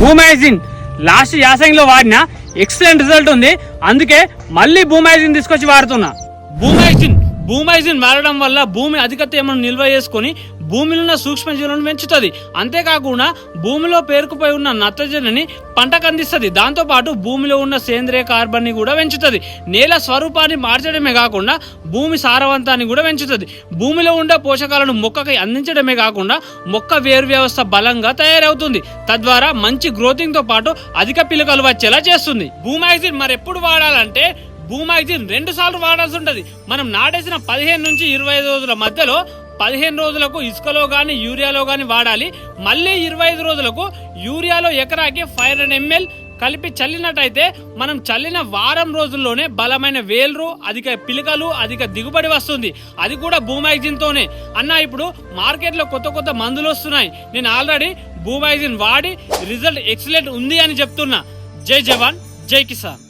భూమైజిన్ last యాసంగిలో వాడిన excellent result ఉంది. అందుకే మళ్ళీ భూమైజిన్ తీసుకొచ్చి వాడుతున్నా. భూమైజిన్ భూమైజిన్ వాడడం వల్ల భూమి అధిక తేమను నిల్వ చేసుకొని భూమిలో ఉన్న సూక్ష్మజీవులను పెంచుతుంది. అంతేకాకుండా భూమిలో పేరుకుపోయి ఉన్న నత్రజనిని పంటకు అందిస్తుంది దాంతోపాటు భూమిలో ఉన్న సేంద్రియ కార్బన్ని కూడా పెంచుతుంది. నేల స్వరూపాన్ని మార్చడమే కాకుండా భూమి సారవంతాన్ని కూడా పెంచుతుంది. భూమిలో ఉండే పోషకాలను మొక్కకి అందించడమే కాకుండా మొక్క వేరు వ్యవస్థ బలంగా తయారవుతుంది. తద్వారా మంచి గ్రోతింగ్తో పాటు అధిక పిలకలు వచ్చేలా చేస్తుంది. భూమైజిన్ మరెప్పుడు వాడాలంటే భూమైజిన్ రెండు సార్లు వాడాల్సి ఉంటుంది. మనం నాటేసిన పదిహేను నుంచి ఇరవై ఐదు రోజుల మధ్యలో పదిహేను రోజులకు ఇసుకలో కానీ యూరియాలో కానీ వాడాలి. మళ్ళీ ఇరవై ఐదు రోజులకు యూరియాలో ఎకరాకి ఫైవ్ హండ్రెడ్ ఎంఎల్ కలిపి చల్లినట్టయితే మనం చల్లిన వారం రోజుల్లోనే బలమైన వేల్రు అధిక పిలకలు అధిక దిగుబడి వస్తుంది. అది కూడా భూమాగ్జిన్తోనే అన్న ఇప్పుడు మార్కెట్లో కొత్త కొత్త మందులు వస్తున్నాయి. నేను ఆల్రెడీ భూమాగ్జిన్ వాడి రిజల్ట్ ఎక్సలెంట్ ఉంది అని చెప్తున్నా. జై జవాన్ జై కిసాన్.